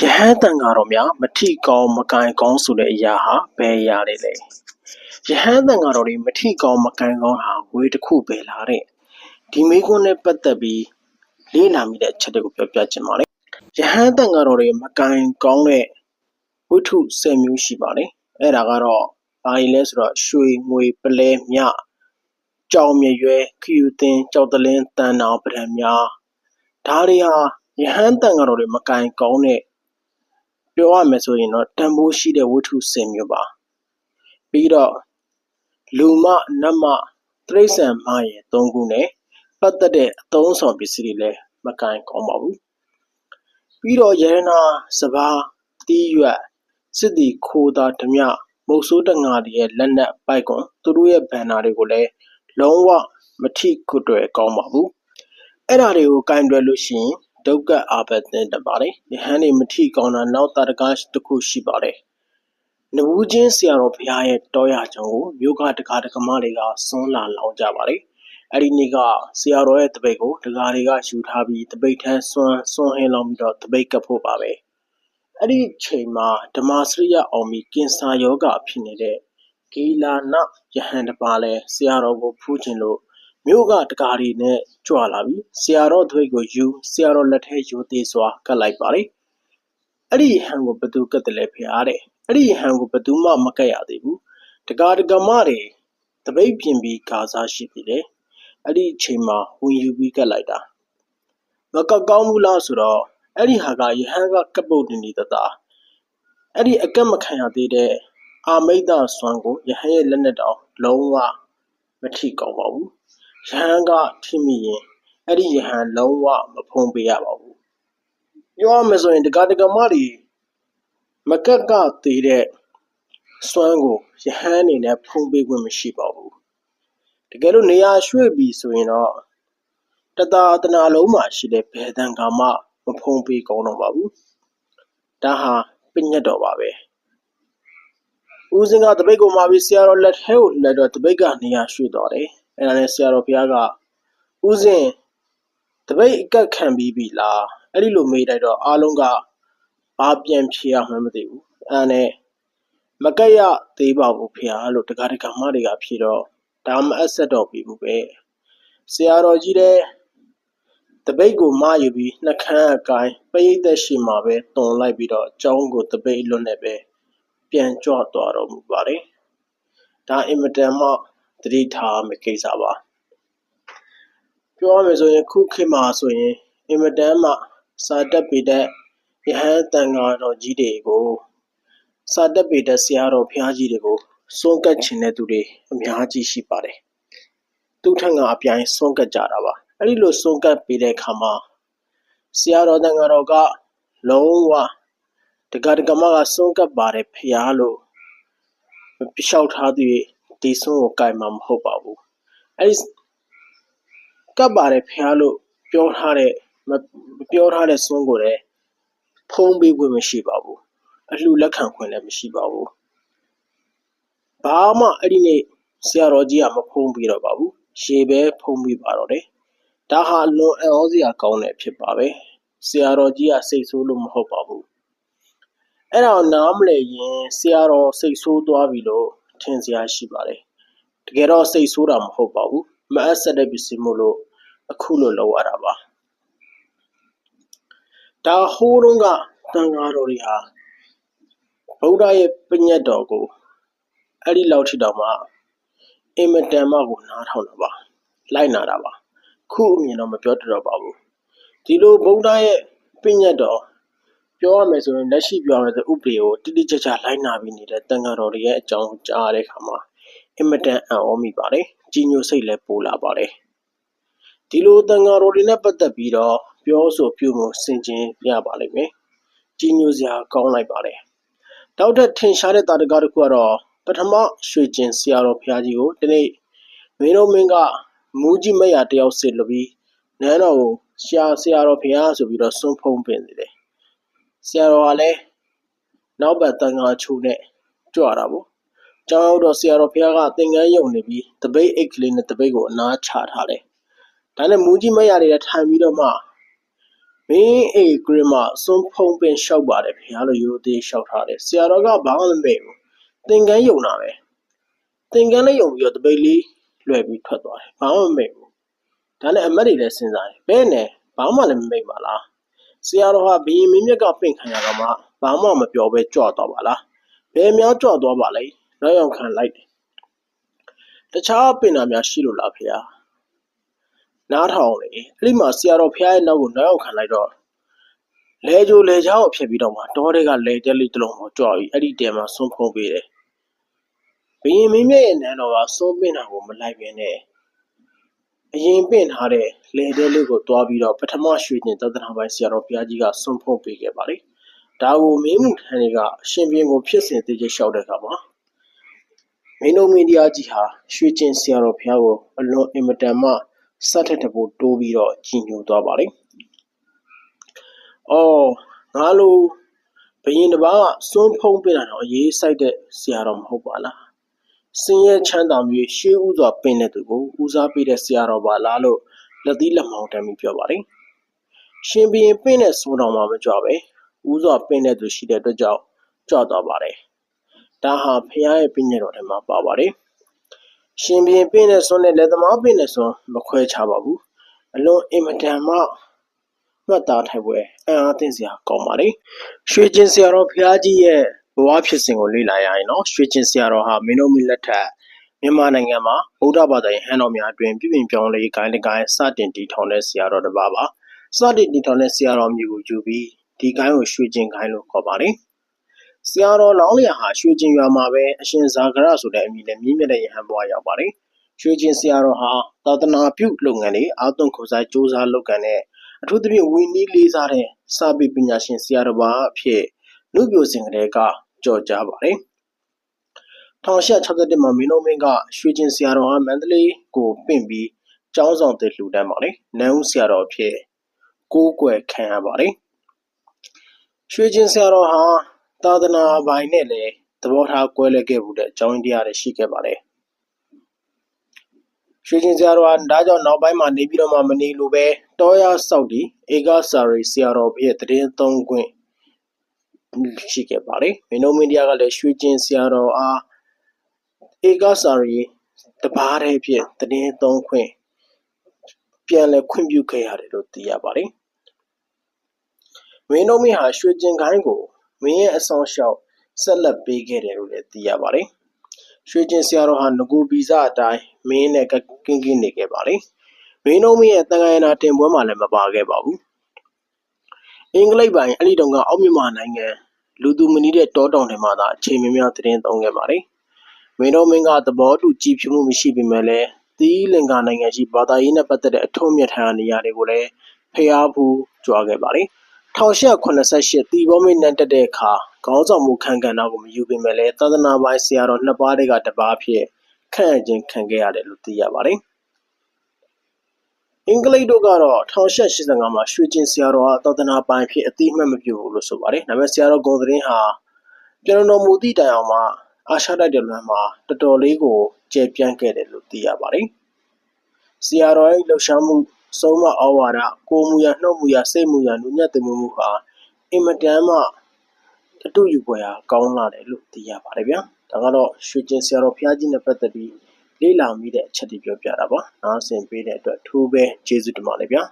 ယဟန်တန်ဃာတော်များမထိကောင်းမကန်ကောင်းဆိုတဲ့အရာဟာဘယ်အရာတွေလဲယဟန်တန်ဃာတော်တွေမထိကောင်းမကန်ကောင်းဟာဝေတစ်ခုပဲလားတဲ့ဒီမိကုန်းနဲ့ပတ်သက်ပြီးလေးလာမိတဲ့အချက်တွေကိုပြောပြချင်ပါတယ်ယဟန်တန်ဃာတော်တွေမကန်ကောင်းတဲ့ဝိထု၁၀မျိုးရှိပါတယ်အဲ့ဒါကတော့ဘာတွေလဲဆိုတော့ရွှေငွေပလဲမြကြောင်မြရွယ်ခယူသင်းကြောက်တလင်းတန်တော်ပဒံများဒါတွေဟာယဟန်တန်ဃာတော်တွေမကန်ကောင်းတဲ့ ပြောရမယ်ဆိုရင်တော့တန်ဖိုးရှိတဲ့ဝတ္ထုစင်မျိုးပါပြီးတော့လူမနတ်မတိရစ္ဆာန်မရဲ့သုံးခုနဲ့ပတ်သက်တဲ့အသုံးဆောင်ပစ္စည်းတွေလည်းမကန်ကောင်းပါဘူးပြီးတော့ယရနာစဘာတီးရွက်စစ်တီခိုးသားဓမြမုတ်ဆိုးတငါတွေရဲ့လက်နက်ပိုက်ကွန်သူတို့ရဲ့ဘန်နာတွေကိုလည်းလုံးဝမထိကွတွယ်ကောင်းပါဘူးအဲ့ဒါတွေကိုကင်တွယ်လို့ရှိရင် ဒုက္ခအာဘတ်နဲ့တပါတယ်ယဟန်နေမထိကောင်းတာနောက်တာတကားတစ်ခုရှိပါတယ်နဘူးချင်းဆရာတော်ဘုရားရဲ့တောရကြောင့်ကိုမြို့ကတကားတကမတွေကစွန်းလာလောင်ကြပါတယ်အဲ့ဒီနေ့ကဆရာတော်ရဲ့တပိတ်ကိုတကားတွေကယူထားပြီးတပိတ်ထမ်းစွန်းစွန်းဟင်းလောင်ပြီးတော့တပိတ်ကပ်ဖို့ပါပဲအဲ့ဒီချိန်မှာဓမ္မစရိယအောင်ပြီးကင်ဆာယောဂဖြစ်နေတဲ့ဂီလာနယဟန်တပါလဲဆရာတော်ကိုဖူးခြင်းလို့ မြို့ကတကားတွေနဲ့ကြွလာပြီးဆရာတော်သွေးကိုယူဆရာတော်လက်ထဲယူသေးစွာကတ်လိုက်ပါတယ်အဲ့ဒီဟန်ကိုဘသူကတ်တယ်လဲဖျားတဲ့အဲ့ဒီဟန်ကိုဘသူမှမကတ်ရသေးဘူးတကားတကမတွေတပိတ်ပြင်ပြီးကာစားရှိပြီလေအဲ့ဒီအချိန်မှာဝင်ယူပြီးကတ်လိုက်တာမကတ်ကောင်းဘူးလားဆိုတော့အဲ့ဒီဟာကယဟန်ကကပ်ပုတ်နေနေတတာအဲ့ဒီအကက်မခံရသေးတဲ့အာမိတ်တဆွမ်းကိုယဟန်ရဲ့လက်နဲ့တောင်လုံးဝမထိကောင်းပါဘူး ယဟန်ကထိမိရင်အဲ့ဒီယဟန်လုံးဝမဖုံးပေးရပါဘူးပြောရမယ်ဆိုရင်တက္ကတက္ကမတွေမကက်ကသေးတဲ့စွမ်းကိုယဟန်အနေနဲ့ဖုံးပေးခွင့်မရှိပါဘူးတကယ်လို့နေရာရွှေ့ပြီဆိုရင်တော့တသာတနာလုံးမှာရှိတဲ့ဘယ်တန်ကမှမဖုံးပေးကောင်းတော့ပါဘူးဒါဟာပညတ်တော်ပါပဲဦးစင်ကတပိတ်ကိုမှာပြီးဆရာတော်လက်ထဲကိုလက်တော့တပိတ်ကနေရာရွှေ့သွားတယ် အဲ့ဒါနဲ့ဆရာတော်ဘုရားကဦးစင်တပိတ်အကက်ခံပြီးပြီလားအဲ့ဒီလိုမေးလိုက်တော့အားလုံးကဘာပြန်ဖြေရမှမသိဘူးအဲ့ဒါနဲ့မကက်ရသေးပါဘူးဖေဟာလို့တကားတကာမတွေကဖြေတော့ဒါမအပ်ဆက်တော့ပြီဘူးပဲဆရာတော်ကြီးတဲ့တပိတ်ကိုမယူပြီးနှကန်းအကိုင်းပရိသတ်ရှိမှာပဲတွန်လိုက်ပြီးတော့အကြောင်းကိုတပိတ်လွတ်နေပဲပြန်ကြွသွားတော်မူပါတယ်ဒါအင်မတန်မှ သတိထားမယ့်ကိစ္စပါပြောရမယ်ဆိုရင်ခုခေတ်မှာဆိုရင်အင်မတန်မှစာတက်ပေတဲ့ယဟန်တန်ဃာတော်ကြီးတွေကိုစာတက်ပေတဲ့ဆရာတော်ဘုရားကြီးတွေကိုစွန့်ကပ်ခြင်းတဲ့သူတွေအများကြီးရှိပါတယ်သူထက်ကအပြိုင်စွန့်ကပ်ကြတာပါအဲ့ဒီလိုစွန့်ကပ်ပေးတဲ့အခါမှာဆရာတော်တန်ဃာတော်ကလုံးဝတက္ကတကမကစွန့်ကပ်ပါတယ်ဖျားလို့လျှောက်ထားသူ ဒီစွန့်ကိုကြိုင်မှာမဟုတ်ပါဘူးအဲ့ဒီကပ်ပါတယ်ဖျားလို့ပြောထားတဲ့မပြောထားတဲ့စွန့်ကိုလည်းဖုံးပေးခွင့်မရှိပါဘူးအလှလက်ခံခွင့်လည်းမရှိပါဘူးဘာမှအဲ့ဒီနေ့ဆရာတော်ကြီးကမဖုံးပြီးတော့ပါဘူးရေပဲဖုံးပြီးပါတော့တယ်ဒါဟာလွန်အံ့ဩစရာကောင်းတဲ့ဖြစ်ပါပဲဆရာတော်ကြီးကစိတ်ဆိုးလို့မဟုတ်ပါဘူးအဲ့ဒါကိုနားမလည်ရင်ဆရာတော်စိတ်ဆိုးသွားပြီလို့ ထင်စရာရှိပါတယ်တကယ်တော့စိတ်ဆိုးတာမဟုတ်ပါဘူးမအပ်ဆက်တဲ့ပစ္စည်းမို့လို့အခုလိုလောက်ရတာပါဒါဟိုးတုန်းကတန်ဃာတော်တွေဟာဗုဒ္ဓရဲ့ပညတ်တော်ကိုအဲ့ဒီလောက်ထိတောင်မှအင်မတန်မှကိုနားထောင်တာပါလိုက်နာတာပါခုအမြင်တော့မပြောတတ်တော့ပါဘူးဒီလိုဗုဒ္ဓရဲ့ပညတ်တော် ပြောရမယ်ဆိုရင်လက်ရှိပြောရမယ်ဆိုဥပဒေကိုတိတိကျကျလိုက်နာပြီးနေတဲ့တန်ဃာတော်တွေရဲ့အကြောင်းကြားတဲ့အခါမှာအင်မတန်အံ့ဩမိပါတယ်ကြီးညိုစိတ်လည်းပိုလာပါတယ်ဒီလိုတန်ဃာတော်တွေနဲ့ပတ်သက်ပြီးတော့ပြောဆိုပြုမှုဆင်ခြင်ရပါလိမ့်မယ်ကြီးညိုစရာကောင်းလိုက်ပါတယ်နောက်ထပ်ထင်ရှားတဲ့တာတကားတစ်ခုကတော့ပထမရွှေကျင်ဆရာတော်ဘုရားကြီးကိုဒီနေ့မင်းတို့မင်းကမူးကြီးမရတယောက်စစ်လို့ပြီးနန်းတော်ကိုဆရာဆရာတော်ဘုရားဆိုပြီးတော့စွန့်ဖုံးပင်နေတယ် ဆရာတော်ကလည်းနောက်ဘက်တန်ခါချိုးနဲ့ကြွတာပေါ့ကျောင်းတော်ဆရာတော်ဘုရားကသင်္ကန်းယုံနေပြီးတပိတ်အိတ်ကလေးနဲ့တပိတ်ကိုအနားချထားတယ်ဒါနဲ့မူးကြီးမရတွေထိုင်ပြီးတော့မှမင်းအေဂရမစွန်ဖုံပင်လျှောက်ပါတယ်ဖေလို့ရိုသေးလျှောက်ထားတယ်ဆရာတော်ကဘာမှမမေ့ဘူးသင်္ကန်းယုံတာပဲသင်္ကန်းလေးယုံပြီးတော့တပိတ်လေးလွယ်ပြီးထွက်သွားတယ်ဘာမှမမေ့ဘူးဒါနဲ့အမတ်တွေလည်းစဉ်းစားတယ်ဘဲနဲ့ဘာမှလည်းမမေ့ပါလား ဆရာတော်ဟာဘီရင်မင်းမြက်ကပင့်ခံရတော့မှဘာမှမပြောဘဲကြွသွားပါလားဘယ်များကြွသွားပါလဲနောက်ရောက်ခံလိုက်တယ်တခြားပင်နာများရှိလို့လားဖေဟာနားထောင်လေအဲ့ဒီမှာဆရာတော်ဖះရဲ့နောက်ကိုနောက်ရောက်ခံလိုက်တော့လဲကြိုလဲချောင်းကိုဖြစ်ပြီးတော့မှတောတွေကလဲတက်လေးတစ်လုံးပေါ်ကြွပြီးအဲ့ဒီတဲမှာဆွန့်ဖုံးပေးတယ်ဘယင်မင်းမြတ်ရဲ့နန်းတော်ကစိုးပင်တာကိုမလိုက်ပြင်းနဲ့ အရင်ပင့်ထားတဲ့လေတဲလေးကိုတွားပြီးတော့ပထမရွှေကျင်သဒ္ဒနာပိုင်းဆရာတော်ဘုရားကြီးကဆွန့်ဖုံးပေးခဲ့ပါလေဒါကိုမင်းမှုထန်တွေကအရှင်ပြင်းကိုဖြစ်စဉ်သိချလျှောက်တဲ့အခါမှာမင်းတို့မင်းတရားကြီးဟာရွှေကျင်ဆရာတော်ဘုရားကိုအလွန်အင်မတန်မှစက်ထက်တပိုးတိုးပြီးတော့ကြီးညိုသွားပါလေ။အော်ငါလိုဘယင်တစ်ပါးကစွန်းဖုံးပေးတာတော့အရေးစိုက်တဲ့ဆရာတော်မဟုတ်ပါလား။ စင်ရဲ့ချမ်းသာမျိုးရှေးဥစွာပင်တဲ့သူကိုဦးစားပေးတဲ့ဆရာတော်ပါလားလို့လက်သီးလက်မောင်းတမ်းပြီးပြောပါလေ။ရှင်ဘရင်ပင့်တဲ့ဆိုးတော်မှာမကြွပဲဦးစွာပင်တဲ့သူရှိတဲ့အတွက်ကြောင့်ကြွသွားပါတယ်။ဒါဟာဖခင်ရဲ့ပညာတော်ထဲမှာပါပါတယ်။ရှင်ဘရင်ပင့်တဲ့စွန်းနဲ့လက်သမားပင့်တဲ့စွန်းမခွဲခြားပါဘူးအလွန်အင်မတန်မှမှတ်သားထိုက်ပွဲအံ့အားသင့်စရာကောင်းပါလေရွှေကျင်ဆရာတော်ဘုရားကြီးရဲ့ ဘဝဖြစ်စဉ်ကိုလေ့လာရရင်နော်ရွှေကျင်ဆရာတော်ဟာမင်းတို့မီလက်ထက်မြန်မာနိုင်ငံမှာဗုဒ္ဓဘာသာရဲ့ဟန်တော်များအတွင်ပြည်ပြင်ပြောင်းလဲဂိုင်းတကိုင်းစတင်တည်ထောင်တဲ့ဆရာတော်တစ်ပါးပါစတင်တည်ထောင်တဲ့ဆရာတော်မျိုးကိုယူပြီးဒီဂိုင်းကိုရွှေကျင်ဂိုင်းလို့ခေါ်ပါတယ်ဆရာတော်လောင်းလျာဟာရွှေကျင်ရွာမှာပဲအရှင်ဇာဂရဆိုတဲ့အမည်နဲ့မြင့်မြတ်တဲ့ယဟန်ဘွားရောက်ပါတယ်။ရွှေကျင်ဆရာတော်ဟာသာသနာပြုလုပ်ငန်းတွေအာသွန်ခိုဆိုင်စ조사လုပ်ကန်တဲ့အထူးသဖြင့်ဝီနီးလေးစားတဲ့စာပေပညာရှင်ဆရာတော်ဘာအဖြစ်လူပြိုစင်ကလေးက ကြော်ကြားပါတယ်။1861မှာမင်းတို့မင်းကရွှေကျင်ဆရာတော်ဟာမန္တလေးကိုပင့်ပြီးကျောင်းဆောင်တဲ့လှူဒန်းပါလေ။နန်းဦးဆရာတော်အဖြစ်ကိုးကွယ်ခံရပါတယ်။ရွှေကျင်ဆရာတော်ဟာသာသနာပိုင်နဲ့လည်းသဘောထားကွဲလွဲခဲ့မှုတဲ့အကြောင်းတရားတွေရှိခဲ့ပါတယ်။ရွှေချင်းဆရာတော်ကဒါကြောင့်နောက်ပိုင်းမှာနေပြီးတော့မှမနေလို့ပဲတောရဆောက်ဒီဧကစာရီဆရာတော်ရဲ့တရင်သုံးခွင့် ရှိခဲ့ပါတယ်။မင်းတို့မင်းတရားကလည်းရွှေချင်းဆရာတော်အားဧကစာရီတပါးတည်းဖြင့်တရင်သုံးခွင့်ပြန်လဲခွင့်ပြုခဲ့ရတယ်လို့သိရပါတယ်။မင်းတို့မင်းဟာရွှေချင်းခိုင်းကိုမင်းရဲ့အဆောင်လျှောက်ဆက်လက်ပေးခဲ့တယ်လို့လည်းသိရပါတယ်။ရွှေကျင်ဆရာတော်ဟာငကူဗီဇအတိုင်းမင်းနဲ့ကကင်းကင်းနေခဲ့ပါလေ။မင်းတို့မင်းရဲ့တန်ခါရနာတင်ပွဲမှာလည်းမပါခဲ့ပါဘူး။ အင်္ဂလိပ်ပိုင်းအဲ့ဒီတုန်းကအောက်မြန်မာနိုင်ငံလူသူမနီးတဲ့တောတောင်တွေမှာသာအချိန်များများသတင်းသုံးခဲ့ပါလေ။မင်းတို့မင်းကသဘောတူကြည်ဖြူမှုမရှိပေမဲ့လည်းသီးလင်္ကာနိုင်ငံရှိဘာသာရေးနဲ့ပတ်သက်တဲ့အထုံးမြတ်ထံနေရာတွေကိုလည်းဖျားဖူးကြွားခဲ့ပါလေ။1888တီဘောမိတ်နန်းတက်တဲ့အခါခေါင်းဆောင်မှုခန်းကဏ္ဍကိုမယူပေမဲ့လည်းသာသနာပိုင်ဆရာတော်နှစ်ပါးတည်းကတစ်ပါးဖြစ်ခန့်အပ်ခြင်းခံခဲ့ရတယ်လို့သိရပါတယ်။ အင်္ဂလိပ်တို့ကတော့1885မှာရွှေကျင်ဆရာတော်ဟာသာသနာပိုင်ဖြစ်အတိအမှတ်မပြုဘူးလို့ဆိုပါတယ်။ဒါပေမဲ့ဆရာတော်ဂုံသတင်းဟာပြန်တော်မူသည့်တိုင်အောင်မှာအာရှတိုက်တလွန်မှာတော်တော်လေးကိုကျေပြန့်ခဲ့တယ်လို့သိရပါတယ်။ဆရာတော်ရဲ့လှူရှားမှုဆုံးမဩဝါဒကိုယ်မူရာနှုတ်မူရာစိတ်မူရာနူးညံ့သိမ်မွေ့မှုဟာအင်မတန်မှအတုယူဖွယ်ရာကောင်းလာတယ်လို့သိရပါတယ်ဗျာဒါကတော့ရွှေကျင်ဆရာတော်ဘုရားကြီးနဲ့ပတ်သက်ပြီး လေ့လာမိတဲ့အချက်တွေပြောပြတာပါနားဆင်ပေးတဲ့အတွက်ထိုးပဲကျေးဇူးတင်ပါတယ်ဗျာ